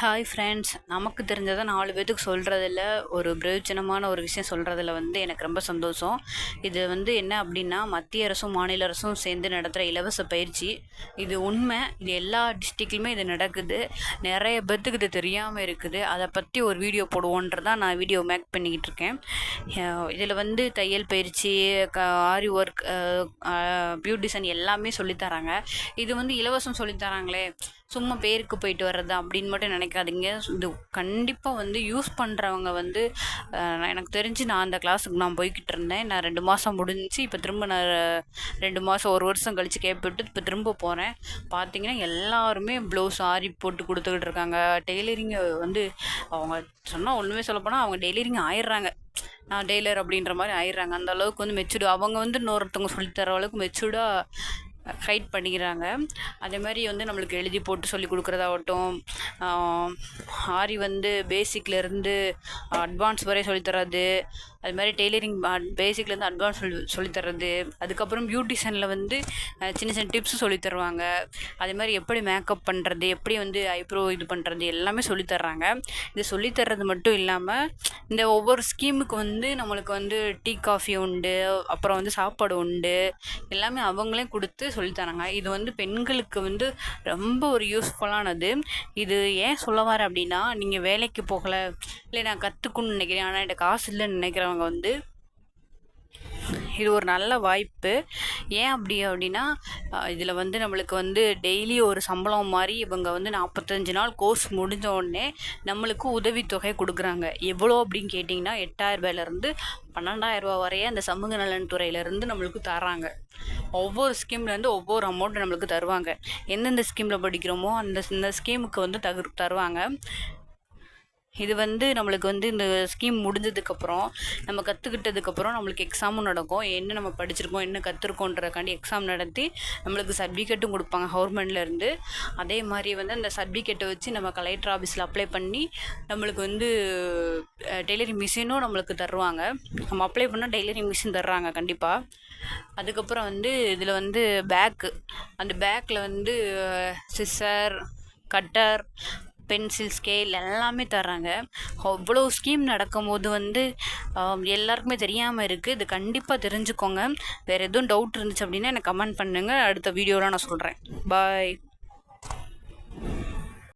Hi friends நமக்கு தெரிஞ்சதை நாலு பேத்துக்கு சொல்கிறதில்ல ஒரு பிரயோஜனமான ஒரு விஷயம் சொல்கிறதுல வந்து எனக்கு ரொம்ப சந்தோஷம். இது வந்து என்ன அப்படின்னா மத்திய அரசும் மாநில அரசும் சேர்ந்து நடத்துகிற இலவச பயிற்சி. இது உண்மை. இது எல்லா டிஸ்ட்ரிக்ட்லையுமே இது நடக்குது. நிறைய பேர்த்துக்கு இது தெரியாமல் இருக்குது. அதை பற்றி ஒரு வீடியோ போடுவோன்றதான் நான் வீடியோ மேக் பண்ணிக்கிட்டு இருக்கேன். இதில் வந்து தையல் பயிற்சி க ஆரி ஒர்க் பியூட்டிஷன் எல்லாமே சொல்லித்தராங்க இது வந்து இலவசம் சொல்லித்தராங்களே சும்மா பேருக்கு போயிட்டு வர்றது அப்படின்னு மட்டும் நினைக்காதீங்க. இது கண்டிப்பாக வந்து யூஸ் பண்ணுறவங்க வந்து எனக்கு தெரிஞ்சு நான் அந்த கிளாஸுக்கு நான் போய்கிட்டு இருந்தேன். நான் ரெண்டு மாதம் முடிஞ்சு இப்போ திரும்ப நான் ரெண்டு மாதம் ஒரு வருஷம் கழித்து கேட்பிட்டு இப்போ திரும்ப போகிறேன் பார்த்தீங்கன்னா எல்லாருமே ப்ளவுஸ் ஆரி போட்டு கொடுத்துக்கிட்டு இருக்காங்க. டெய்லரிங்கை வந்து அவங்க சொன்னால் ஒன்றுமே சொல்லப்போனால் அவங்க டெய்லரிங் ஆயிடுறாங்க. நான் டெய்லர் அப்படின்ற மாதிரி ஆயிடுறாங்க. அந்த அளவுக்கு வந்து மெச்சூர்டு அவங்க வந்து இன்னொருத்தவங்க சொல்லித்தர அளவுக்கு மெச்சூர்டாக ஹைட் பண்ணிக்கிறாங்க. அதே மாதிரி வந்து நம்மளுக்கு எழுதி போட்டு சொல்லி கொடுக்குறதாகட்டும் ஆரி வந்து பேசிக்லேருந்து அட்வான்ஸ் வரை சொல்லித்தராது அது மாதிரி டெய்லரிங் பேசிக்லேருந்து அட்வான்ஸ் சொல்லி சொல்லித்தர்றது அதுக்கப்புறம் பியூட்டிஷனில் வந்து சின்ன சின்ன டிப்ஸ் சொல்லித்தருவாங்க அதே மாதிரி எப்படி மேக்கப் பண்ணுறது எப்படி வந்து ஐப்ரோ இது பண்ணுறது எல்லாமே சொல்லித்தர்றாங்க இது சொல்லித்தர்றது மட்டும் இல்லாமல் இந்த ஒவ்வொரு ஸ்கீமுக்கு வந்து நம்மளுக்கு வந்து டீ காஃபி உண்டு அப்புறம் வந்து சாப்பாடு உண்டு எல்லாமே அவங்களே கொடுத்து சொல்லித்தராங்க இது வந்து பெண்களுக்கு வந்து ரொம்ப ஒரு யூஸ்ஃபுல்லானது இது ஏன் சொல்ல வரேன் அப்படின்னா நீங்கள் வேலைக்கு போகலை இல்லை நான் கற்றுக்கணும்னு நினைக்கிறேன் ஆனால் என்கிட்ட காசு இல்லைன்னு நினைக்கிறவங்க வந்து இது ஒரு நல்ல வாய்ப்பு. ஏன் அப்படி அப்படின்னா இதில் வந்து நம்மளுக்கு வந்து டெய்லி ஒரு சம்பளம் மாதிரி இவங்க வந்து நாற்பத்தஞ்சு நாள் கோர்ஸ் முடிஞ்ச உடனே நம்மளுக்கு உதவித்தொகை கொடுக்குறாங்க. எவ்வளோ அப்படின்னு கேட்டிங்கன்னா எட்டாயிரரூபாயிலேருந்து பன்னெண்டாயிரரூபா வரைய அந்த சமூக நலன் துறையிலேருந்து நம்மளுக்கு தராங்க ஒவ்வொரு ஸ்கீம்லேருந்து ஒவ்வொரு அமௌண்ட் நம்மளுக்கு தருவாங்க. எந்தெந்த ஸ்கீமில் படிக்கிறோமோ அந்த இந்த ஸ்கீமுக்கு வந்து தகு தருவாங்க. இது வந்து நம்மளுக்கு வந்து இந்த ஸ்கீம் முடிஞ்சதுக்கப்புறம் நம்ம கற்றுக்கிட்டதுக்கப்புறம் நம்மளுக்கு எக்ஸாமும் நடக்கும். என்ன நம்ம படிச்சிருக்கோம் என்ன கற்றுருக்கோன்றக்காண்டி எக்ஸாம் நடத்தி நம்மளுக்கு சர்டிஃபிகேட்டும் கொடுப்பாங்க கவர்மெண்ட்லேருந்து அதே மாதிரி வந்து அந்த சர்டிஃபிகேட்டை வச்சு நம்ம கலெக்டர் ஆஃபீஸில் அப்ளை பண்ணி நம்மளுக்கு வந்து டெய்லரிங் மிஷினும் நம்மளுக்கு தருவாங்க. நம்ம அப்ளை பண்ணால் டெய்லரிங் மிஷின் தர்றாங்க கண்டிப்பாக அதுக்கப்புறம் வந்து இதில் வந்து பேக்கு அந்த பேக்கில் வந்து சிஸ்ஸர் கட்டர் பென்சில் ஸ்கேல் எல்லாமே தர்றாங்க. அவ்வளோ ஸ்கீம் நடக்கும்போது வந்து எல்லாருக்குமே தெரியாமல் இருக்குது இது கண்டிப்பாக தெரிஞ்சுக்கோங்க. வேறு எதுவும் டவுட் இருந்துச்சு அப்படின்னா எனக்கு கமெண்ட் பண்ணுங்கள் அடுத்த வீடியோவில் நான் சொல்கிறேன் பாய்